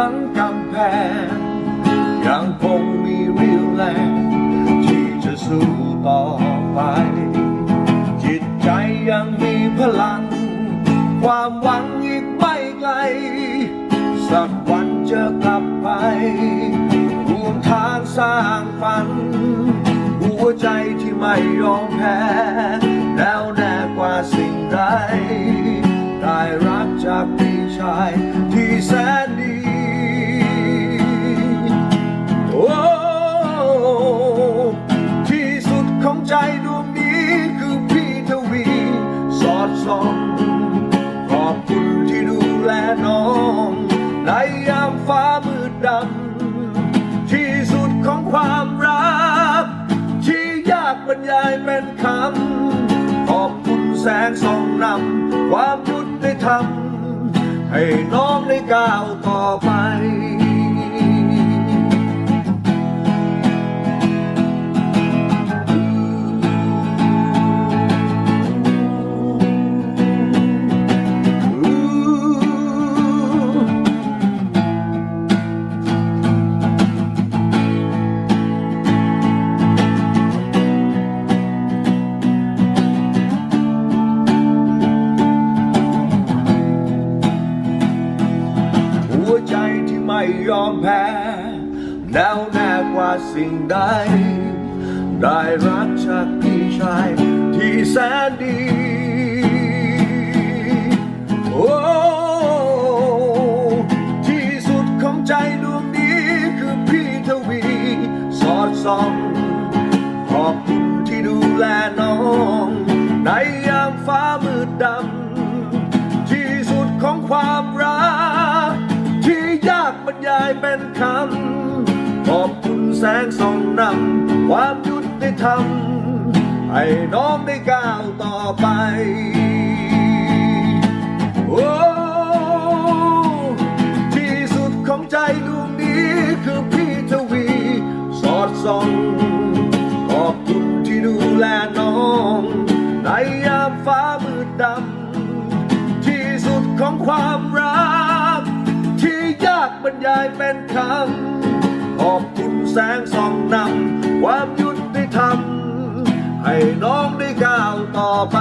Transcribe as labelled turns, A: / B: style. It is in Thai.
A: ลังกำแพง ยังคงมีเรี่ยวแรงที่จะสู้ต่อไป จิตใจยังมีพลัง ความหวังอีกไม่ไกล สักวันจะกลับไปรวมทางสร้างฝัน หัวใจที่ไม่ยอมแพ้แน่วแน่กว่าสิ่งใดได้รักจากพี่ชายที่แสนดี ดำ ที่สุดของความรัก ที่ยากบรรยายเป็นคำ ขอบคุณแสงส่องนำ ความยุติธรรมให้น้องได้ก้าวต่อไป ยอมแพ้แน่วแน่กว่าสิ่งใด ได้รักจากพี่ชายที่แสนดี เป็นคำขอบคุณแสงส่องนำความยุติธรรม ให้น้องได้ก้าวต่อไป โอ้ที่สุดของใจดวงนี้คือพี่ทวี สอดส่อง ขอบคุณที่ดูแลน้อง ในยามฟ้ามืดดำากบรรยายเป็นคำขอบคุณแสงส่องนำความยุติธรรม ให้น้องได้ก้าวต่อไป